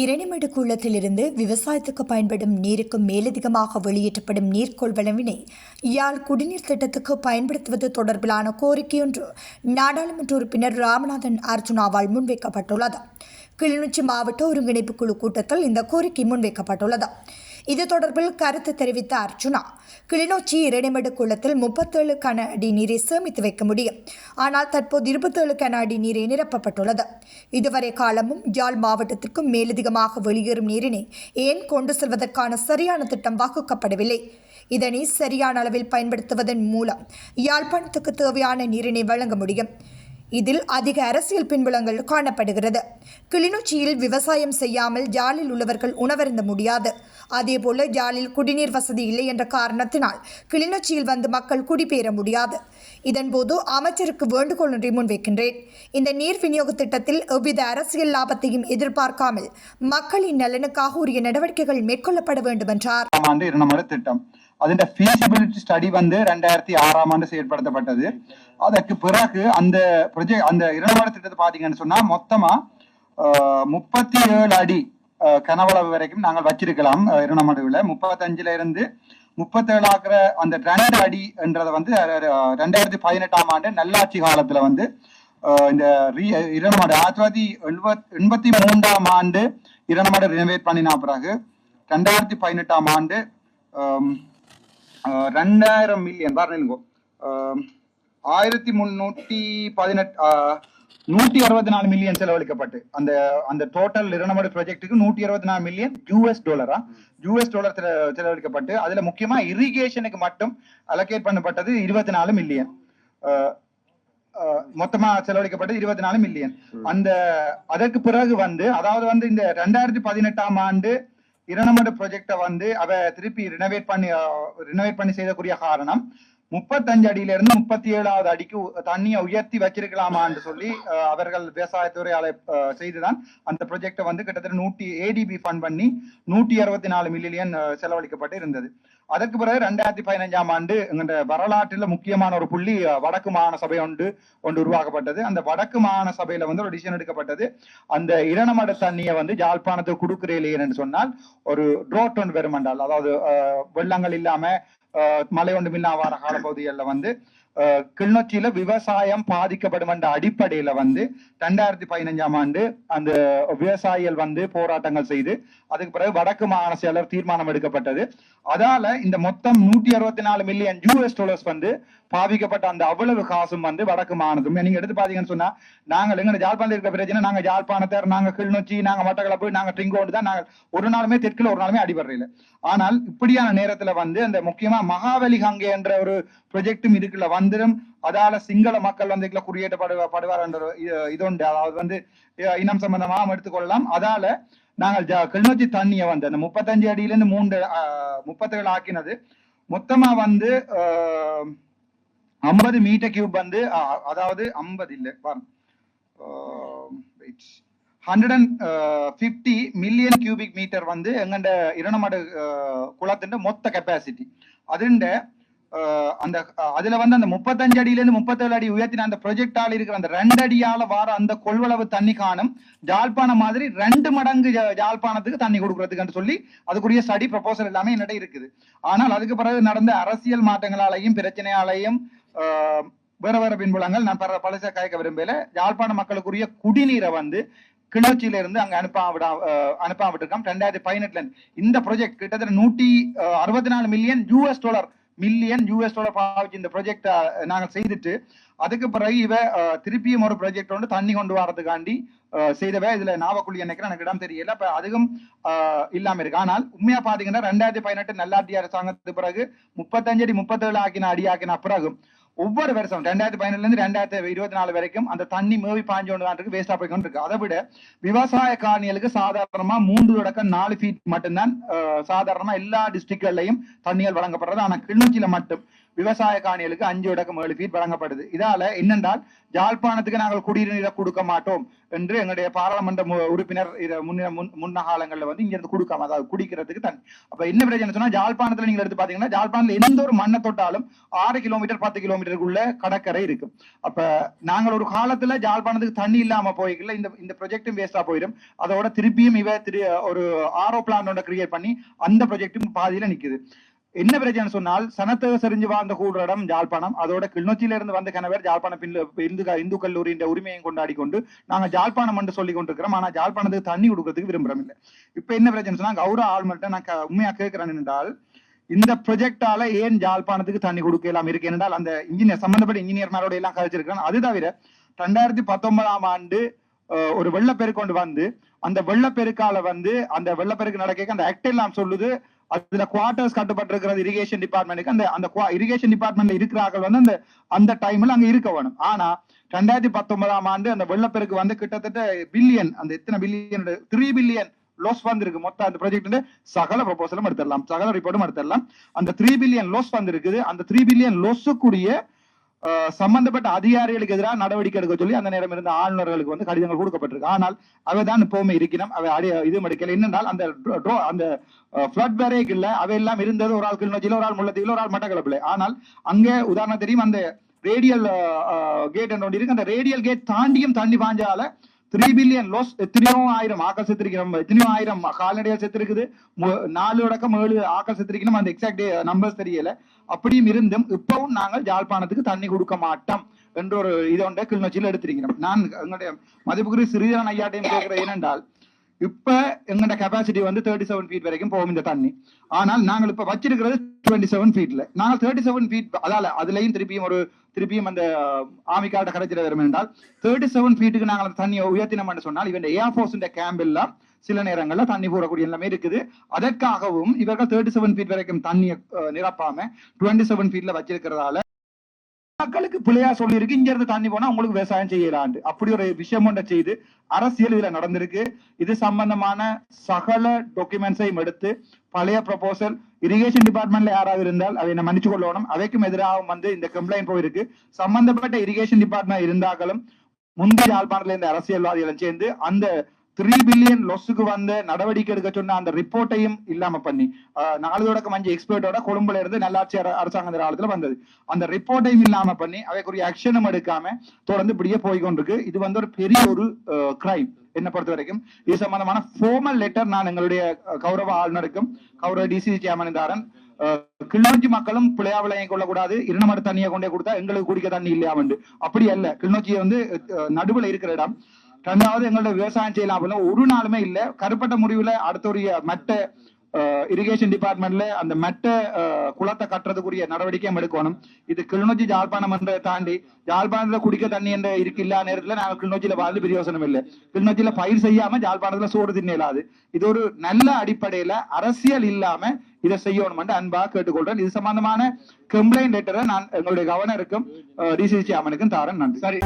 இரணிமடு குளத்திலிருந்து விவசாயத்துக்கு பயன்படும் நீருக்கு மேலதிகமாக வெளியேற்றப்படும் நீர் கொள்வனவினை யாழ் குடிநீர் திட்டத்துக்கு பயன்படுத்துவது தொடர்பிலான கோரிக்கையொன்று நாடாளுமன்ற உறுப்பினர் ராமநாதன் அர்ஜுனாவால் முன்வைக்கப்பட்டுள்ளது. கிளிநொச்சி மாவட்ட ஒருங்கிணைப்பு குழு கூட்டத்தில் இந்த கோரிக்கை முன்வைக்கப்பட்டுள்ளது. இது தொடர்பில் கருத்து தெரிவித்த அர்ஜுனா கிளிநொச்சி இரணிமடு குளத்தில் முப்பத்தேழு கன அடி நீரை சேமித்து வைக்க முடியும். ஆனால் தற்போது இருபத்தேழு கன அடி நீரை நிரப்பப்பட்டுள்ளது. இதுவரை காலமும் யாழ் மாவட்டத்திற்கும் மேலதிகமாக வெளியேறும் நீரினை ஏன் கொண்டு செல்வதற்கான சரியான திட்டம் வகுக்கப்படவில்லை? இதனை சரியான அளவில் பயன்படுத்துவதன் மூலம் யாழ்ப்பாணத்துக்கு தேவையான நீரினை வழங்க முடியும். இதில் அதிக அரசியல் பின்புலங்கள் காணப்படுகிறது. கிளிநொச்சியில் விவசாயம் செய்யாமல் ஜாலில் உள்ளவர்கள் உணவருந்த முடியாது. அதேபோல ஜாலில் குடிநீர் வசதி இல்லை என்ற காரணத்தினால் கிளிநொச்சியில் வந்து மக்கள் குடிபெயர முடியாது. இதன்போது அமைச்சருக்கு வேண்டுகோள் ஒன்றை முன்வைக்கின்றேன். இந்த நீர் விநியோக திட்டத்தில் எவ்வித அரசியல் லாபத்தையும் எதிர்பார்க்காமல் மக்களின் நலனுக்காக உரிய நடவடிக்கைகள் மேற்கொள்ளப்பட வேண்டும் என்றார் திட்டம். അതിന്റെ ഫീസിബിലിറ്റി സ്റ്റഡി வந்து ரெண்டாயிரத்தி ஆறாம் ஆண்டு செயற்படுத்தப்பட்டது அதற்கு பிறகு அந்த ப்ரொஜெக்ட் அந்த இரணமடு திட்டத்தை பாத்தீங்கன்னு சொன்னா மொத்தமா முப்பத்தி ஏழு அடி அஹ், கனவளவு வரைக்கும் நாங்கள் வச்சிருக்கலாம் அஹ், இரணமடுவில் முப்பத்தஞ்சுல இருந்து முப்பத்தேழு ஆக்குற அந்த ரெண்டு அடி என்றதை வந்து அஹ், ரெண்டாயிரத்தி பதினெட்டாம் ஆண்டு நல்லாட்சி காலத்துல வந்து அஹ், இந்த ரீ- இரணமடு ஆயிரத்தி தொள்ளாயிரத்தி எழுபத் எண்பத்தி மூன்றாம் ஆண்டு இரணமடு ரினோவேட் பண்ணின பிறகு ரெண்டாயிரத்தி பதினெட்டாம் ஆண்டு ஆம், ஆஹ், ரெண்டாயிரம் மில்லியன் பாருங்க ஆயிரத்தி முன்னூத்தி பதினெட்டு நூத்தி அறுபத்தி நாலு மில்லியன் செலவழிக்கப்பட்டு. அந்த அந்த டோட்டல் இரணமடு ப்ராஜெக்ட்டுக்கு நூத்தி அறுபத்தி நாலு மில்லியன் யூஎஸ் டாலரா யூஎஸ் டாலர் செல- செலவழிக்கப்பட்டு அதுல முக்கியமா இரிகேஷனுக்கு மட்டும் அலோகேட் பண்ணப்பட்டது இருபத்தி நாலு மில்லியன் மொத்தமா செலவழிக்கப்பட்டது இருபத்தி நாலு மில்லியன் அந்த அதற்கு பிறகு வந்து அதாவது வந்து இந்த ரெண்டாயிரத்தி பதினெட்டாம் ஆண்டு இரணமடு ப்ராஜெக்ட வந்து அவ திருப்பி ரினோவேட் பண்ணி ரினோவேட் பண்ணி செய்யக்கூடிய காரணம் முப்பத்தஞ்சு அடியில இருந்து முப்பத்தி ஏழாவது அடிக்கு தண்ணியை உயர்த்தி வச்சிருக்கலாமான்னு சொல்லி அவர்கள் விவசாயத்துறை அலை செய்துதான் அந்த ப்ரொஜெக்டை வந்து கிட்டத்தட்ட நூற்றி ஏடிபி ஃபண்ட் பண்ணி நூற்றி அறுபத்தி நாலு மில்லியன் செலவழிக்கப்பட்டு இருந்தது. அதற்கு பிறகு ரெண்டாயிரத்தி பதினஞ்சாம் ஆண்டு இந்த வரலாற்றில் முக்கியமான ஒரு புள்ளி வடக்கு மாகாண சபை ஒன்று ஒன்று உருவாக்கப்பட்டது. அந்த வடக்கு மாகாண சபையில வந்து ஒரு டிசிஷன் எடுக்கப்பட்டது. அந்த இரணமட தண்ணியை வந்து யாழ்ப்பாணத்துக்கு கொடுக்கிறேன் சொன்னால் ஒரு ட்ரோட் ஒன்று பெருமண்டால் அதாவது வெள்ளங்கள் இல்லாம அஹ், ஒன்று மின்னாவார காலப்பகுதிகளில் வந்து கிளிநொச்சியில விவசாயம் பாதிக்கப்படும் என்ற அடிப்படையில வந்து ரெண்டாயிரத்தி பதினஞ்சாம் ஆண்டு அந்த விவசாயிகள் வந்து போராட்டங்கள் செய்து அதுக்கு பிறகு வடக்கு மாகாண செயலர் தீர்மானம் எடுக்கப்பட்டது. அதால இந்த மொத்தம் நூற்றி அறுபத்தி நாலு மில்லியன் யூஎஸ் டாலர்ஸ் வந்து பாவிக்கப்பட்ட அந்த அவ்வளவு காசும் வந்து வடக்கு மாகாணத்தும் நீங்க எடுத்து பாத்தீங்கன்னு சொன்னா நாங்கள் எங்க ஜாழ்ப்பாணத்தில் இருக்கிற பிரச்சனை நாங்க ஜாழ்ப்பாணத்தர் நாங்க கிளிநொச்சி நாங்க மட்டக்களப்பு நாங்க டிங்கோண்டு தான் நாங்கள் ஒரு நாளுமே தெற்குல ஒரு நாளுமே அடிபடுறீங்க ஆனால் இப்படியான நேரத்துல வந்து அந்த முக்கியமா மகாவலி கங்கை என்ற ஒரு ப்ரொஜெக்டும் இருக்குல்ல வந்துடும் அதால சிங்கள மக்கள் வந்து இதுல படுவார் என்ற இது- உண்டு. அதாவது வந்து இனம் சம்பந்தமாக எடுத்துக்கொள்ளலாம். அதால நாங்கள் கிளிநொச்சி தண்ணியை வந்து அந்த முப்பத்தஞ்சு அடியில இருந்து மூன்று முப்பத்தேழு ஆக்கினது. மொத்தமா வந்து ஐம்பது மீட்டர் கியூப் வந்து அதாவது ஐம்பது இல்லை hundred and fifty million cubic metre வந்து எங்கண்ட இரணமடு குளத்தின் மொத்த கெப்பாசிட்டி அதுண்ட அந்த அதுல வந்து அந்த முப்பத்தஞ்சு அடியில இருந்து முப்பத்தேழு அடி உயர்த்தின அந்த ப்ரொஜெக்டால இருக்கிற அந்த ரெண்டு அடியால வார அந்த கொள்வளவு தண்ணி காணும். ஜாழ்ப்பாணம் மாதிரி ரெண்டு மடங்கு ஜாழ்ப்பாணத்துக்கு தண்ணி கொடுக்கறதுக்கு சொல்லி அதுக்குரிய ஸ்டடி ப்ரப்போசல் எல்லாமே என்னிட இருக்குது. ஆனால் அதுக்கு பிறகு நடந்த அரசியல் மாற்றங்களாலையும் பிரச்சனையாலையும் வேற வேற பின்புலங்கள் நான் பல பழச கயக்க விரும்பல. யாழ்ப்பாண மக்களுக்குரிய குடிநீரை வந்து கிளர்ச்சியில இருந்து அங்க அனுப்பாவிடா அனுப்பாவிட்டு அனுப்ப ரெண்டாயிரத்தி பதினெட்டுல இருந்து இந்த ப்ராஜெக்ட் கிட்டத்தட்ட நூற்றி அறுபத்தி நாலு million US dollar million US dollar பாவிச்சு இந்த ப்ரொஜெக்டை நாங்கள் செய்துட்டு அதுக்கு பிறகு இவ திருப்பியும் ஒரு ப்ராஜெக்ட் வந்து தண்ணி கொண்டு வரதுக்காண்டி அஹ், செய்தவ இதுல நாவக்குழி நினைக்கிறேன் எனக்கு இடம் தெரியல இப்ப அதுவும் இல்லாமல் இல்லாம இருக்கு. ஆனால் உண்மையா பாத்தீங்கன்னா ரெண்டாயிரத்தி பதினெட்டு நல்லாட்சி அரசாங்கத்துக்கு பிறகு முப்பத்தஞ்சு அடி முப்பத்தேழு ஆக்கின அடி ஆக்கின பிறகு ஒவ்வொரு வருஷம் ரெண்டாயிரத்தி பதினெட்டுல இருந்து ரெண்டாயிரத்தி இருபத்தி நாலு வரைக்கும் அந்த தண்ணி மேவி பாஞ்சு கொண்டு தான் இருக்கு வேஸ்டா போய் கொண்டு இருக்கு. அதை விட விவசாய காரணிகளுக்கு சாதாரணமா மூன்று தொடக்கம் நாலு ஃபீட் மட்டும்தான் சாதாரணமா எல்லா டிஸ்ட்ரிக்ட்கள்லயும் தண்ணிகள் வழங்கப்படுறது. ஆனா கிளிநொச்சியில மட்டும் விவசாய காணிகளுக்கு அஞ்சு இடக்கம் ஏழு ஃபீட் வழங்கப்படுது. இதால என்னென்றால் ஜாழ்ப்பாணத்துக்கு நாங்கள் குடிநீரை கொடுக்க மாட்டோம் என்று எங்களுடைய பாராளுமன்ற உறுப்பினர் இதை முன்ன முன்- முன்ன காலங்களில் வந்து இங்கிருந்து கொடுக்காம அதாவது குடிக்கிறதுக்கு தண்ணி அப்ப என்ன பிரச்சனை சொன்னா ஜாழ்ப்பாணத்துல நீங்க எடுத்து பாத்தீங்கன்னா ஜாழ்ப்பாணத்துல எந்த ஒரு மண்ணை தொட்டாலும் ஆறு கிலோமீட்டர் பத்து கிலோமீட்டருக்குள்ள கடற்கரை இருக்கும். அப்ப நாங்கள் ஒரு காலத்துல ஜாழ்ப்பாணத்துக்கு தண்ணி இல்லாம போய்க்கல இந்த இந்த ப்ரொஜெக்டும் வேஸ்டா போயிடும். அதோட திருப்பியும் இவ திரு ஒரு ஆரோ பிளான் ஒன்றை கிரியேட் பண்ணி அந்த ப்ரொஜெக்டும் பாதியில நிக்குது. என்ன பிரச்சனை சொன்னால் சனத்தக செறிஞ்சு வாழ்ந்த கூடுற இடம் ஜாழ்ப்பாணம். அதோட கிளிநொச்சியில இருந்து வந்த கணவர் ஜாழ்ப்பாணம் பின் இந்து இந்து கல்லூரியின் உரிமையை கொண்டாடி கொண்டு நாங்க ஜாழ்ப்பாணம் என்று சொல்லி கொண்டிருக்கிறோம் ஆனா ஜாழ்ப்பாணத்துக்கு தண்ணி கொடுக்கறதுக்கு விரும்புறோம் இல்லை இப்ப என்ன பிரச்சனை சொன்னா கௌரவ ஆள்மட்ட நான் உண்மையாக உண்மையா கேட்கிறேன் என்றால் இந்த ப்ரொஜெக்டால ஏன் ஜாழ்ப்பாணத்துக்கு தண்ணி கொடுக்கலாம் இருக்கு? என்றால் அந்த இன்ஜினியர் சம்பந்தப்பட்ட இன்ஜினியர்மாரோட எல்லாம் கழிச்சிருக்கிறேன். அது தவிர ரெண்டாயிரத்தி பத்தொன்பதாம் ஆண்டு அஹ், ஒரு வெள்ளப்பெருக்கு கொண்டு வந்து அந்த வெள்ளப்பெருக்கால வந்து அந்த வெள்ளப்பெருக்கு நடக்க அந்த ஆக்ட் எல்லாம் சொல்லுது. அதுல குவார்டர்ஸ் கட்டப்பட்டிருக்கிறது இரிகேஷன் டிபார்ட்மெண்ட்டுக்கு அந்த அந்த இரிகேஷன் டிபார்ட்மெண்ட்ல இருக்கிறார்கள் வந்து அந்த அந்த டைம்ல அங்க இருக்க வேணும். ஆனா ரெண்டாயிரத்தி பத்தொன்பதாம் ஆண்டு அந்த வெள்ளப்பெருக்கு வந்து கிட்டத்தட்ட பில்லியன் அந்த எத்தனை பில்லியன் த்ரீ பில்லியன் லோஸ் வந்திருக்கு. மொத்தம் அந்த ப்ராஜெக்ட் சகல ப்ரொபோசலும் எடுத்துடலாம். சகல ரிப்போர்ட்டும் எடுத்துடலாம். அந்த த்ரீ பில்லியன் லோஸ் வந்திருக்குது. அந்த த்ரீ பில்லியன் லோஸுக்குரிய சம்பந்தப்பட்ட அதிகாரிகளுக்கு எதிராக நடவடிக்கை எடுக்க சொல்லி அந்த நேரம் இருந்த ஆளுநர்களுக்கு வந்து கடிதங்கள் கொடுக்கப்பட்டிருக்கு. ஆனால் அவை தான் இப்பவுமே இருக்கிறோம் அவை அடி இது எடுக்கல. என்னென்றால் அந்த அந்த ஃபிளட் பேரேக் இல்ல அவை எல்லாம் இருந்தது ஒரு ஆள் கிளிநொச்சியில் ஒரு ஆள் முள்ளத்தில் ஒரு ஆள் மட்டக்களப்புல. ஆனால் அங்கே உதாரணம் தெரியும் அந்த ரேடியல் கேட் என்று ஒன்று இருக்கு. அந்த ரேடியல் கேட் தாண்டியும் தாண்டி பாஞ்சால த்ரீ பில்லியன் லோஸ் எத்தனையோ ஆயிரம் ஆக்கள் செத்துருக்கிறோம் எத்தனையோ ஆயிரம் கால்நடையா செத்துருக்குது நாலு அடக்கம் ஏழு ஆக்கள் செத்துருக்கணும் அந்த எக்ஸாக்ட் நம்பர்ஸ் தெரியல அப்படியும் இருந்தும் இப்பவும் நாங்கள் ஜாழ்ப்பாணத்துக்கு தண்ணி கொடுக்க மாட்டோம் என்ற ஒரு இதை ஒன்றை கிளிநொச்சியில் எடுத்திருக்கிறோம் நான் எங்களுடைய மதிப்புக்குரிய சிறிதரன் ஐயாட்டையும் கேட்கிறேன் ஏனென்றால் இப்ப எங்கட கெபாசிட்டி வந்து தேர்ட்டி செவன் ஃபீட் வரைக்கும் போகும் இந்த தண்ணி ஆனால் நாங்கள் இப்ப வச்சிருக்கிறது டுவெண்ட்டி செவன் ஃபீட்ல நாங்கள் தேர்ட்டி செவன் ஃபீட் அதால அதுலயும் திருப்பியும் ஒரு திருப்பியும் அந்த ஆமிக்காட்ட கரைச்சிட வரும் என்றால் தேர்ட்டி செவன் ஃபீட்டுக்கு நாங்கள் அந்த தண்ணியை உயர்த்தினோம் என்று சொன்னால் இவன் ஏர்ஃபோர்ஸ் கேம்ப் எல்லாம் சில நேரங்களில் தண்ணி போடக்கூடிய எல்லாமே இருக்குது. அதற்காகவும் இவர்கள் தேர்ட்டி செவன் ஃபீட் வரைக்கும் தண்ணியை நிரப்பாம டுவெண்ட்டி செவன் ஃபீட்ல வச்சிருக்கிறதால மக்களுக்கு பிள்ளையா சொல்லியிருக்கு. இங்க இருந்து தண்ணி போனா உங்களுக்கு விவசாயம் செய்யலாண்டு அப்படி ஒரு விஷயம் ஒன்றை செய்து அரசியல் இதுல நடந்திருக்கு. இது சம்பந்தமான சகல டாக்குமெண்ட்ஸையும் எடுத்து பழைய ப்ரொபோசல் இரிகேஷன் டிபார்ட்மெண்ட்ல யாராவது இருந்தால் அதை நான் மன்னிச்சு கொள்ளணும். அவைக்கும் எதிராகவும் வந்து இந்த கம்ப்ளைண்ட் போயிருக்கு. சம்பந்தப்பட்ட இரிகேஷன் டிபார்ட்மெண்ட் இருந்தாலும் முந்தைய யாழ்ப்பாணத்துல இருந்த அரசியல்வாதிகளும் சேர்ந்து அந்த த்ரீ பில்லியன் லொஸுக்கு வந்த நடவடிக்கை எடுக்க சொன்ன அந்த ரிப்போர்ட்டையும் இல்லாம பண்ணி ஆஹ், நாலு அஞ்சு எக்ஸ்பர்ட்டோட கொழும்புல இருந்து நல்லாட்சி அரசாங்க காலத்துல வந்தது. அந்த ரிப்போர்ட்டையும் இல்லாம பண்ணி அவைக்குரிய ஆக்ஷனும் எடுக்காம தொடர்ந்து இப்படியே போய்கொண்டிருக்கு. இது வந்து ஒரு பெரிய ஒரு கிரைம் என்ன பொறுத்த வரைக்கும். இது சம்பந்தமான ஃபோர்மல் லெட்டர் நான் எங்களுடைய கௌரவ ஆளுநருக்கும் கௌரவ டிசி சேர்மனிதாரன் கிளிநொச்சி மக்களும் பிள்ளையா விளைய கொள்ளக்கூடாது இரணமடு தண்ணியை கொண்டே கொடுத்தா எங்களுக்கு குடிக்க தண்ணி இல்லையாமண்டு அப்படி அல்ல. கிளிநொச்சியை வந்து நடுவில் நடுவுல இருக்கிற இடம். ரெண்டாவது எங்களோட விவசாயம் செய்யலாம் அப்படின்னா ஒரு நாளுமே இல்லை. கருப்பட்ட முடிவுல அடுத்த ஒரு இரிகேஷன் டிபார்ட்மெண்ட்ல அந்த மெட்ட குளத்தை கட்டுறதுக்குரிய நடவடிக்கையும் எடுக்கணும். இது கிளிநொச்சி ஜாழ்ப்பாணம் என்ற தாண்டி ஜாழ்ப்பாணத்துல குடிக்க தண்ணி என்ற இருக்கு இல்லா நேரத்துல நாங்க கிளிநொச்சியில வாழ்ந்து பிரயோசனம் இல்லை. கிளிநொச்சியில பயிர் செய்யாம ஜாழ்ப்பாணத்துல சோறு தின்ன இயலாது. இது ஒரு நல்ல அடிப்படையில அரசியல் இல்லாம இதை செய்யணும் அன்பாக கேட்டுக்கொள்றேன். இது சம்பந்தமான கம்ப்ளைண்ட் லெட்டரை நான் எங்களுடைய கவர்னருக்கும் டிசிசி அமனுக்கும் தாரன். நன்றி. சரி.